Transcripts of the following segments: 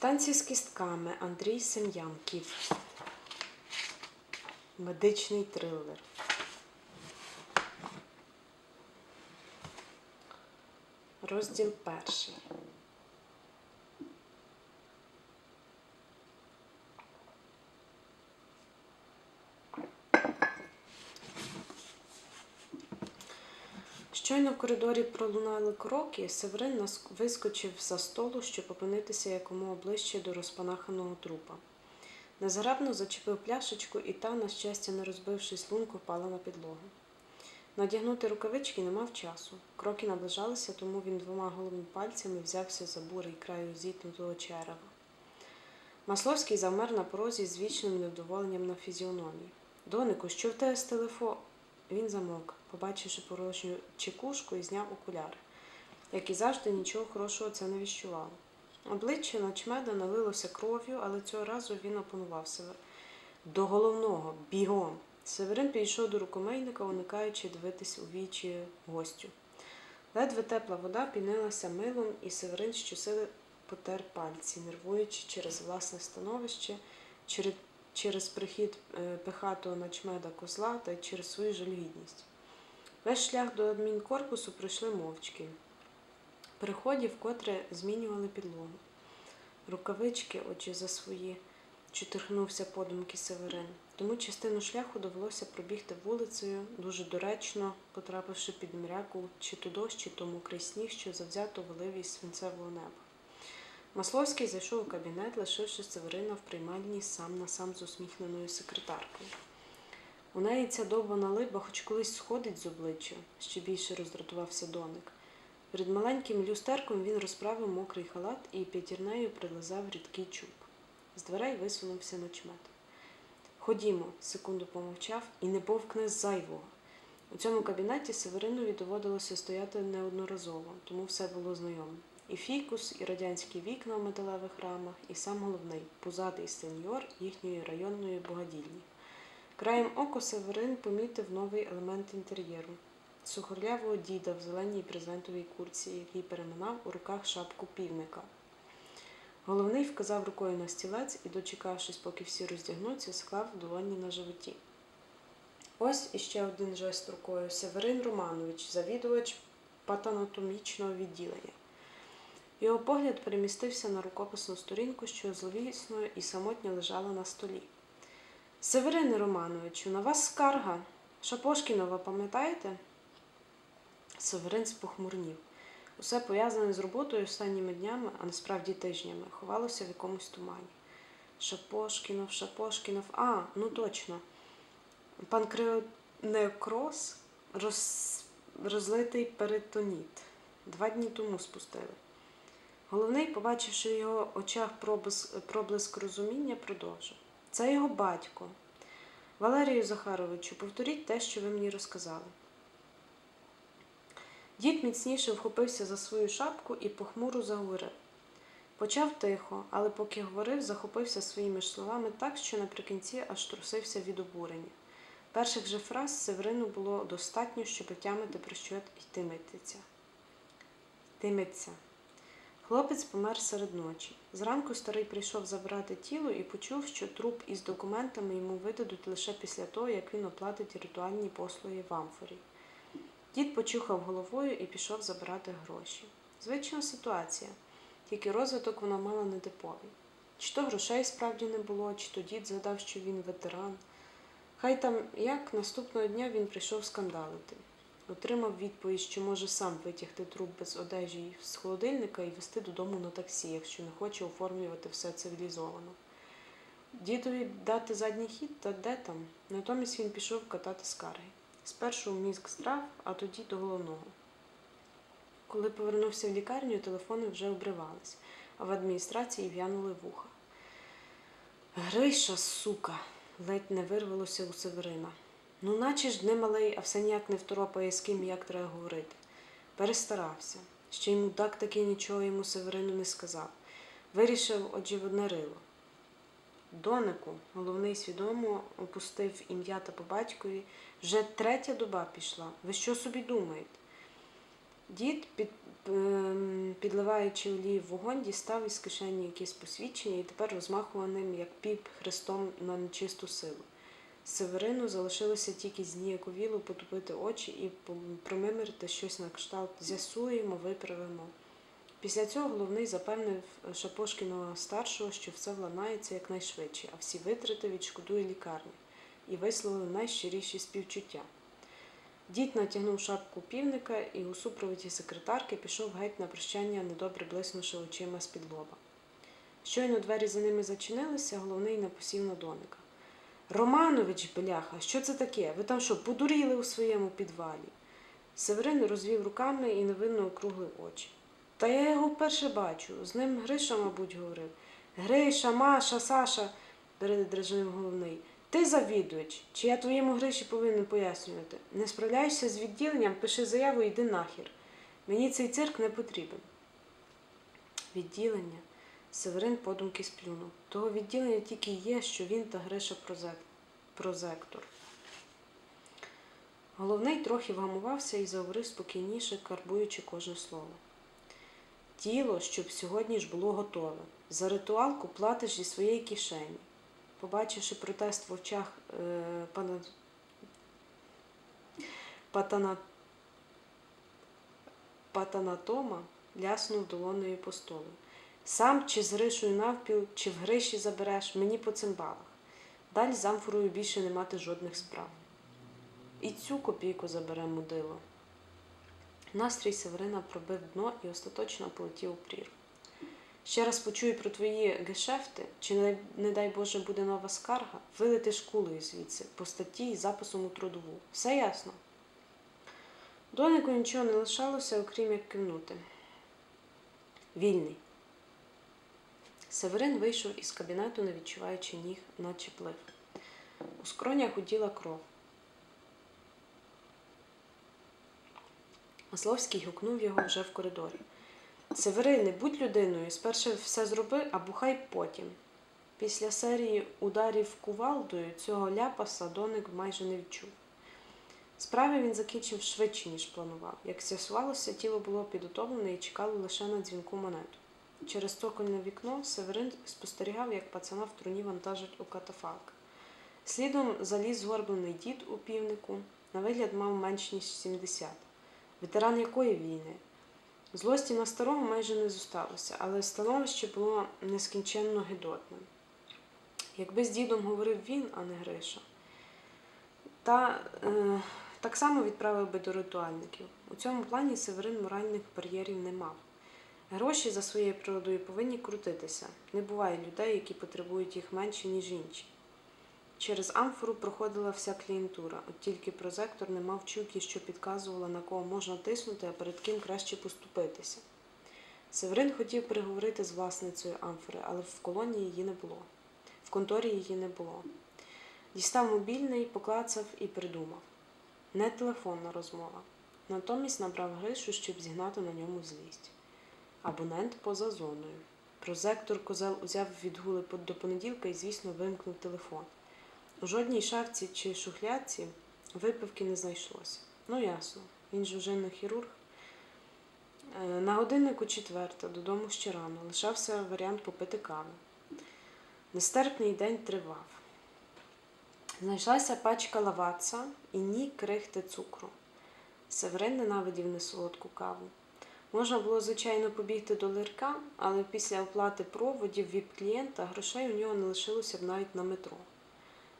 Танці з кістками Андрій Сем'янків. Медичний трилер. Розділ перший. Щойно в коридорі пролунали кроки, Северин вискочив за столу, щоб опинитися якомога ближче до розпанаханого трупа. Незграбно зачепив пляшечку, і та, на щастя, не розбившись лунку, впала на підлогу. Надягнути рукавички не мав часу. Кроки наближалися, тому він двома голими пальцями взявся за бурий краю зіткнутого черева. Масловський завмер на порозі з вічним невдоволенням на фізіономії. Донику, що в тебе з телефо? Він замовк, побачивши порожню чекушку і зняв окуляри. Як і завжди, нічого хорошого це не віщувало. Обличчя начмеда налилося кров'ю, але цього разу він опанував себе. До головного, бігом. Северин підійшов до рукомийника, уникаючи дивитись у вічі гостю. Ледве тепла вода пінилася милом, і Северин щосили потер пальці, нервуючи через власне становище, через, прихід е, пихатого начмеда козла та через свою жалюгідність. Весь шлях до адмінкорпусу пройшли мовчки. Переході вкотре змінювали підлогу. Рукавички, очі за свої, чотирхнувся подумки Северин. Тому частину шляху довелося пробігти вулицею, дуже доречно, потрапивши під мряку чи то дощ, чи то мокрий сніг, що завзято валив із свинцевого неба. Масловський зайшов у кабінет, лишивши Северина в приймальні сам на сам з усміхненою секретаркою. У неї ця довбана либа хоч колись сходить з обличчя, ще більше роздратувався доник. Перед маленьким люстерком він розправив мокрий халат і п'ятірнею прилизав рідкий чуб. З дверей висунувся начмет. Ходімо, секунду помовчав, і не бовкне зайвого. У цьому кабінеті Северинові доводилося стояти неодноразово, тому все було знайоме. І фікус, і радянські вікна в металевих рамах, і сам головний пузатий сеньор їхньої районної богадільні. Краєм ока Северин помітив новий елемент інтер'єру сухорлявого діда в зеленій презентовій курці, який переминав у руках шапку півника. Головний вказав рукою на стілець і, дочекавшись, поки всі роздягнуться, склав долоні на животі. Ось іще один жест рукою Северин Романович, завідувач патанатомічного відділення. Його погляд перемістився на рукописну сторінку, що зловісно і самотньо лежала на столі. Северине Романовичу, на вас скарга. Шапошкінова, пам'ятаєте? Северин спохмурнів. Усе пов'язане з роботою останніми днями, а насправді тижнями, ховалося в якомусь тумані. Шапошкінов, Шапошкінов. А, ну точно. Панкреонекроз, роз... розлитий перитоніт. Два дні тому спустили. Головний, побачивши в його очах проблиск, проблиск розуміння, продовжив. Це його батько. Валерію Захаровичу, повторіть те, що ви мені розказали. Дід міцніше вхопився за свою шапку і похмуро заговорив. Почав тихо, але поки говорив, захопився своїми словами так, що наприкінці аж трусився від обурення. Перших же фраз Северину було достатньо, щоб отямити, про що йтиметься. Йтиметься. Хлопець помер серед ночі. Зранку старий прийшов забрати тіло і почув, що труп із документами йому видадуть лише після того, як він оплатить ритуальні послуги в амфорі. Дід почухав головою і пішов забирати гроші. Звична ситуація, тільки розвиток вона мала нетиповий. Чи то грошей справді не було, чи то дід згадав, що він ветеран. Хай там як наступного дня він прийшов скандалити. Отримав відповідь, що може сам витягти труп без одежі з холодильника і везти додому на таксі, якщо не хоче оформлювати все цивілізовано. Дідові дати задній хід, та де там? Натомість він пішов катати скарги. Спершу в мізк здрав, а тоді до головного. Коли повернувся в лікарню, телефони вже обривались, а в адміністрації в'янули вуха. Гриша, сука, ледь не вирвалося у Северина. Ну, наче ж не малий, а все ніяк не второпає, з ким як треба говорити. Перестарався. Ще й мудак таки нічого йому Северину не сказав. Вирішив, отже, в одне рило. Донику, головний свідомо опустив ім'я та по батькові. Вже третя доба пішла. Ви що собі думаєте? Дід, під, ем, підливаючи олію в вогонь, дістав із кишені якесь посвідчення і тепер розмахував ним, як піп хрестом на нечисту силу. Северину залишилося тільки зніяковіло потупити очі і промимрити щось на кшталт з'ясуємо, виправимо. Після цього головний запевнив Шапошкіного старшого, що все владнається якнайшвидше, а всі витрати відшкодує лікарня, і висловили найщиріші співчуття. Дід натягнув шапку півника і у супроводі секретарки пішов геть на прощання, недобре блиснувши очима з-під лоба. Щойно двері за ними зачинилися, головний напосів на доника. Романович, бляха, що це таке? Ви там що, подуріли у своєму підвалі? Северин розвів руками і невинно округлив очі. Та я його вперше бачу. З ним Гриша, мабуть, говорив. Гриша, Маша, Саша, передражнив головний. Ти завідувач, чи я твоєму Гриші повинен пояснювати? Не справляєшся з відділенням, пиши заяву і йди нахер. Мені цей цирк не потрібен. Відділення. Северин подумки сплюнув. Того відділення тільки є, що він та Гриша прозектор. Головний трохи вгамувався і заговорив спокійніше, карбуючи кожне слово. Тіло, щоб сьогодні ж було готове. За ритуалку платиш зі своєї кишені. Побачивши протест в очах е, пана... патана... патанатома, ляснув долоною по столу. Сам чи з Гришою навпіл, чи в Гриші забереш, мені по цимбалах. Далі з амфорою більше не мати жодних справ. І цю копійку забере мудило. Настрій Северина пробив дно і остаточно полетів у прірву. Ще раз почую про твої гешефти, чи не, не дай Боже буде нова скарга, вилетиш кулею звідси, по статті і записом у трудову. Все ясно? Донику нічого не лишалося, окрім як кивнути. Вільний. Северин вийшов із кабінету, не відчуваючи ніг, наче плив. У скронях гуділа кров. Масловський гукнув його вже в коридорі. Северине, будь людиною, спершу все зроби, а бухай потім. Після серії ударів кувалдою цього ляпаса доник майже не відчув. Справи він закінчив швидше, ніж планував. Як з'ясувалося, тіло було підготовлене і чекало лише на дзвінку монету. Через цокольне вікно Северин спостерігав, як пацана в труні вантажать у катафалк. Слідом заліз згорблений дід у півнику, на вигляд мав менш ніж 70. Ветеран якої війни? Злості на старого майже не зосталося, але становище було нескінченно гидотним. Якби з дідом говорив він, а не Гриша, та е, так само відправив би до ритуальників. У цьому плані Северин моральних бар'єрів не мав. Гроші за своєю природою повинні крутитися. Не буває людей, які потребують їх менше, ніж інші. Через амфору проходила вся клієнтура, от тільки прозектор не мав чуйки, що підказувала, на кого можна тиснути, а перед ким краще поступитися. Северин хотів переговорити з власницею амфори, але в колоні її не було. В конторі її не було. Дістав мобільний, поклацав і придумав. Не телефонна розмова. Натомість набрав Гришу, щоб зігнати на ньому злість. Абонент поза зоною. Прозектор козел узяв відгули до понеділка і, звісно, вимкнув телефон. У жодній шафці чи шухлядці випивки не знайшлося. Ну, ясно, він же вже не хірург. Е, На годиннику четверта, додому ще рано, лишався варіант попити кави. Нестерпний день тривав. Знайшлася пачка лаваца і ні крихти цукру. Северин ненавидів несолодку каву. Можна було, звичайно, побігти до лирка, але після оплати проводів від клієнта грошей у нього не лишилося б навіть на метро.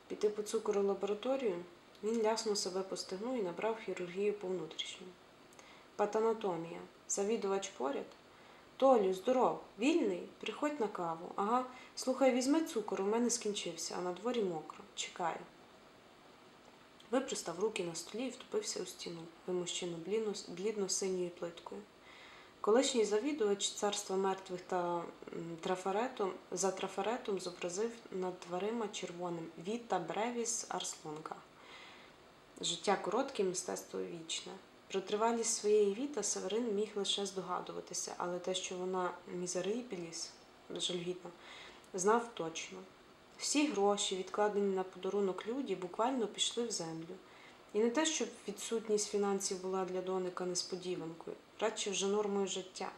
Піти по цукру лабораторію, він ляснув себе по стегну і набрав хірургію по внутрішньому. Патанатомія. Завідувач поряд. Толю, здоров, вільний? Приходь на каву. Ага, слухай, візьми цукор, у мене скінчився, а на дворі мокро. Чекаю. Випростав руки на столі і втупився у стіну, вимощену блідно- блідно-синьою плиткою. Колишній завідувач царства мертвих та трафаретом, за трафаретом зобразив над дверима червоним Віта Бревіс Арслонка. Життя коротке, мистецтво вічне. Про тривалість своєї віта Северин міг лише здогадуватися, але те, що вона мізерибіліс, жальгідна, знав точно. Всі гроші, відкладені на подарунок люді, буквально пішли в землю. І не те, щоб відсутність фінансів була для доника несподіванкою. Радше вже нормою життя.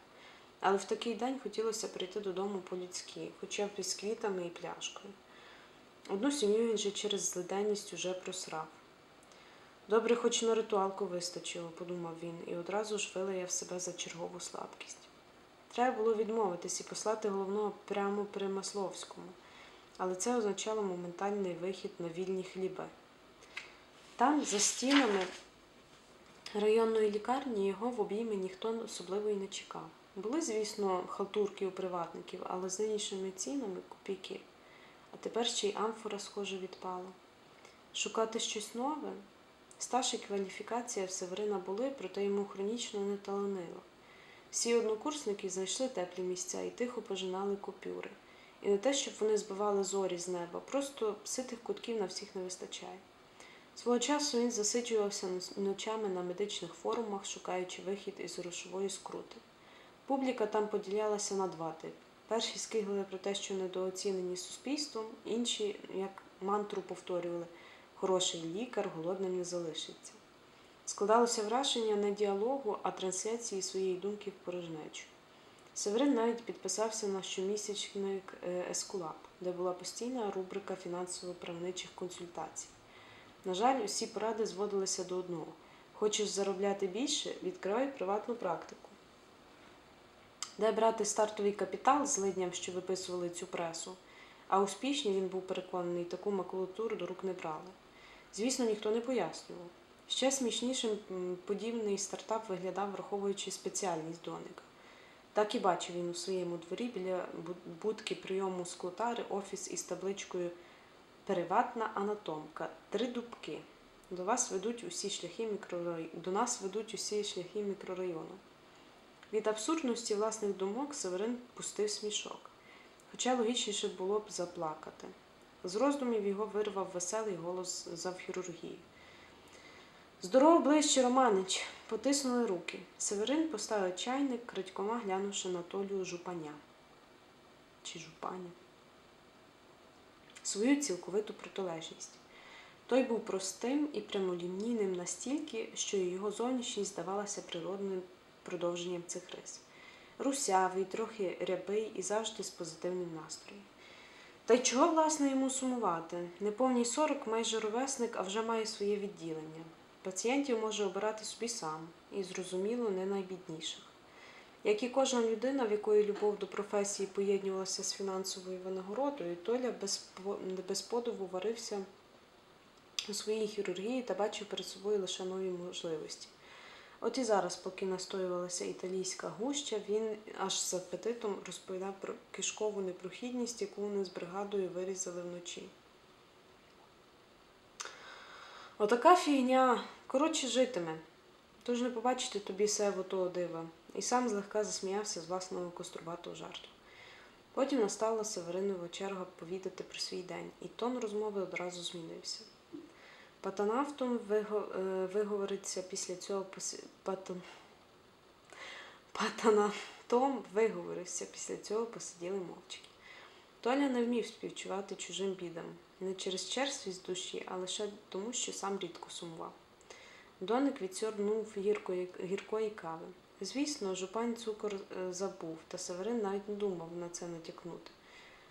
Але в такий день хотілося прийти додому по-людськи, хоча б із квітами і пляшкою. Одну сім'ю він же через злиденність уже просрав. Добре, хоч на ритуалку вистачило, подумав він, і одразу ж вилаяв себе за чергову слабкість. Треба було відмовитись і послати головного прямо при Масловському, але це означало моментальний вихід на вільні хліби. Там, за стінами районної лікарні, його в обіймі ніхто особливо й не чекав. Були, звісно, халтурки у приватників, але з нинішніми цінами копійки. А тепер ще й амфора, схоже, відпала. Шукати щось нове? Стаж і кваліфікація в Северина були, проте йому хронічно не таланило. Всі однокурсники знайшли теплі місця і тихо пожинали купюри. І не те, щоб вони збивали зорі з неба, просто ситих кутків на всіх не вистачає. Свого часу він засиджувався ночами на медичних форумах, шукаючи вихід із грошової скрути. Публіка там поділялася на два типи. Перші скиглили про те, що недооцінені суспільством, інші, як мантру, повторювали хороший лікар голодним не залишиться. Складалося враження не діалогу, а трансляції своєї думки в порожнечу. Северин навіть підписався на щомісячник е, Ескулап, де була постійна рубрика фінансово-правничих консультацій. На жаль, усі поради зводилися до одного: хочеш заробляти більше, відкривай приватну практику. Де брати стартовий капітал з лидням, що виписували цю пресу, а успішні він був переконаний, таку макулатуру до рук не брали. Звісно, ніхто не пояснював. Ще смішнішим подібний стартап виглядав, враховуючи спеціальність доника. Так і бачив він у своєму дворі біля будки прийому склотари офіс із табличкою Приватна анатомка. Три дубки. До вас ведуть усі шляхи мікрорай... До нас ведуть усі шляхи мікрорайону. Від абсурдності власних думок Северин пустив смішок, хоча логічніше було б заплакати. З роздумів його вирвав веселий голос завхірургії. Здорово ближче, Романич, потиснули руки. Северин поставив чайник, крадькома глянувши на Толю жупаня. Чи жупаня? Свою цілковиту протилежність. Той був простим і прямолінійним настільки, що його зовнішність здавалася природним продовженням цих рис. Русявий, трохи рябий і завжди з позитивним настроєм. Та й чого, власне, йому сумувати? Неповний 40 майже ровесник, а вже має своє відділення. Пацієнтів може обирати собі сам і, зрозуміло, не найбідніших. Як і кожна людина, в якої любов до професії поєднувалася з фінансовою винагородою, Толя без, по- без подиву варився у своїй хірургії та бачив перед собою лише нові можливості. От і зараз, поки настоювалася італійська гуща, він аж з апетитом розповідав про кишкову непрохідність, яку вони з бригадою вирізали вночі. Отака фігня, коротше, житиме. Тож не побачити тобі севу того дива. І сам злегка засміявся з власного кострубатого жарту. Потім настала Северинова черга повідати про свій день, і тон розмови одразу змінився. Патанавтом е, виговориться після цього. Патан... Патанавтом виговорився після цього посиділи мовчки. Толя не вмів співчувати чужим бідам, не через черствість душі, а лише тому, що сам рідко сумував. Доник відсьорнув гіркої, гіркої кави. Звісно, жупань цукор е, забув, та Северин навіть не думав на це натякнути.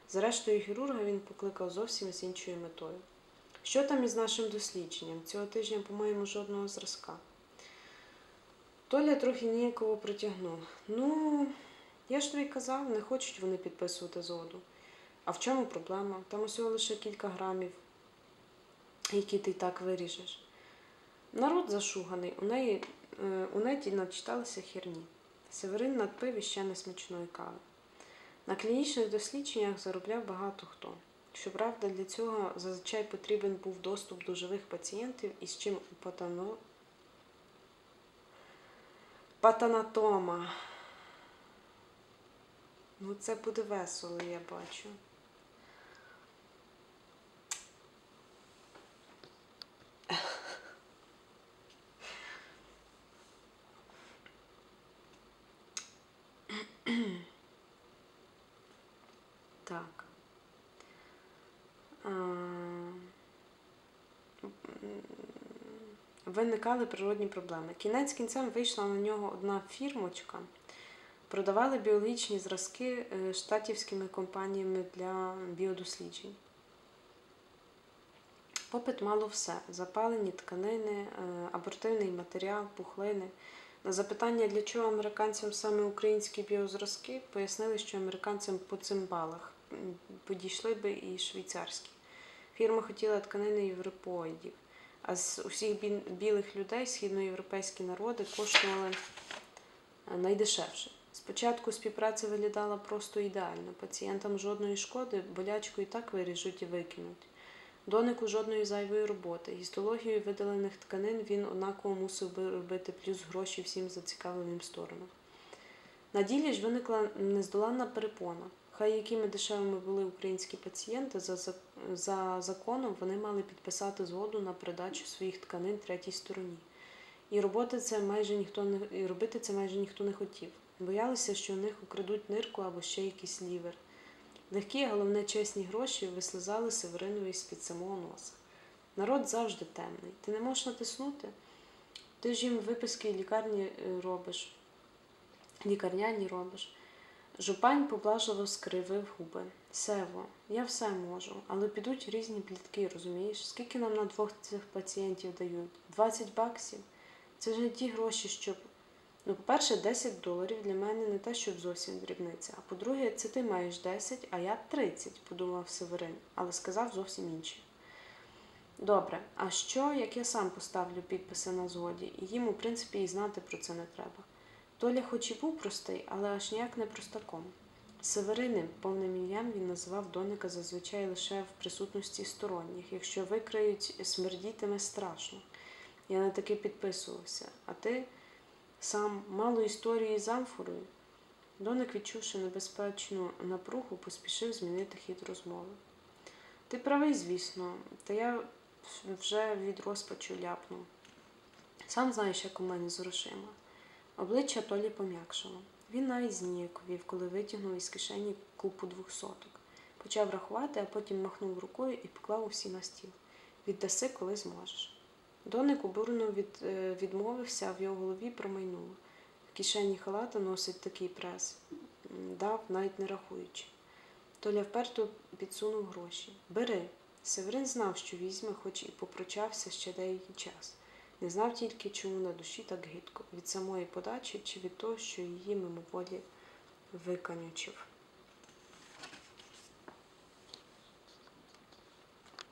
Зрештою, хірурга він покликав зовсім з іншою метою. Що там із нашим дослідженням? Цього тижня, по-моєму, жодного зразка. Толя трохи ніяково протягнув. Ну, я ж тобі казав, не хочуть вони підписувати згоду. А в чому проблема? Там усього лише кілька грамів, які ти й так виріжеш. Народ зашуганий, у неї у неті начиталися херні. Северин надпив іще несмачної кави. На клінічних дослідженнях заробляв багато хто. Щоправда, для цього зазвичай потрібен був доступ до живих пацієнтів, із чим патано... патанатома. Ну, це буде весело, я бачу. Так. А, м, виникали природні проблеми. Кінець кінцем вийшла на нього одна фірмочка. Продавали біологічні зразки е, штатівськими компаніями для біодосліджень. Попит мало все: запалені тканини, е, абортивний матеріал, пухлини. На запитання, для чого американцям саме українські біозразки, пояснили, що американцям по цим балах м, підійшли би і швейцарські. Фірма хотіла тканини європоїдів, а з усіх білих людей східноєвропейські народи коштували е, найдешевше. Спочатку співпраця виглядала просто ідеально. Пацієнтам жодної шкоди, болячку і так виріжуть і викинуть. Донику жодної зайвої роботи. Гістологію видалених тканин він однаково мусив би робити плюс гроші всім зацікавленим сторонам. На ділі ж виникла нездоланна перепона. Хай якими дешевими були українські пацієнти, за, за, за законом вони мали підписати згоду на передачу своїх тканин третій стороні. І роботи це майже ніхто не і робити це майже ніхто не хотів. Боялися, що у них украдуть нирку або ще якийсь лівер. Легкі, головне чесні гроші вислизали Северинові з-під самого носа. Народ завжди темний. Ти не можеш натиснути. Ти ж їм виписки лікарні е, робиш, лікарняні робиш. Жупань поблажливо скривив губи. Сево, я все можу, але підуть різні плітки, розумієш? Скільки нам на двох цих пацієнтів дають? 20 баксів? Це ж не ті гроші, щоб. Ну, по-перше, 10 доларів для мене не те, щоб зовсім дрібниця. А по-друге, це ти маєш 10, а я 30, подумав Северин, але сказав зовсім інше. Добре, а що, як я сам поставлю підписи на згоді, і їм, у принципі, і знати про це не треба. Толя хоч і був простий, але аж ніяк не простаком. Севериним, повним ім'ям він називав доника зазвичай лише в присутності сторонніх. Якщо викриють, смердітиме страшно. Я на таки підписувався. А ти сам мало історії з амфорою. Доник, відчувши небезпечну напругу, поспішив змінити хід розмови. Ти правий, звісно, та я вже від розпачу ляпнув. Сам знаєш, як у мене з грошима. Обличчя Толі пом'якшало. Він навіть зніяковів, коли витягнув із кишені купу двохсоток. Почав рахувати, а потім махнув рукою і поклав усі на стіл. Віддаси, коли зможеш. Доник обурено від, е, відмовився, а в його голові промайнуло. В кишені халата носить такий прес. Дав, навіть не рахуючи. Толя вперто підсунув гроші. Бери. Северин знав, що візьме, хоч і попрочався ще деякий час. Не знав тільки, чому на душі так гидко від самої подачі чи від того, що її мимоволі виконючив.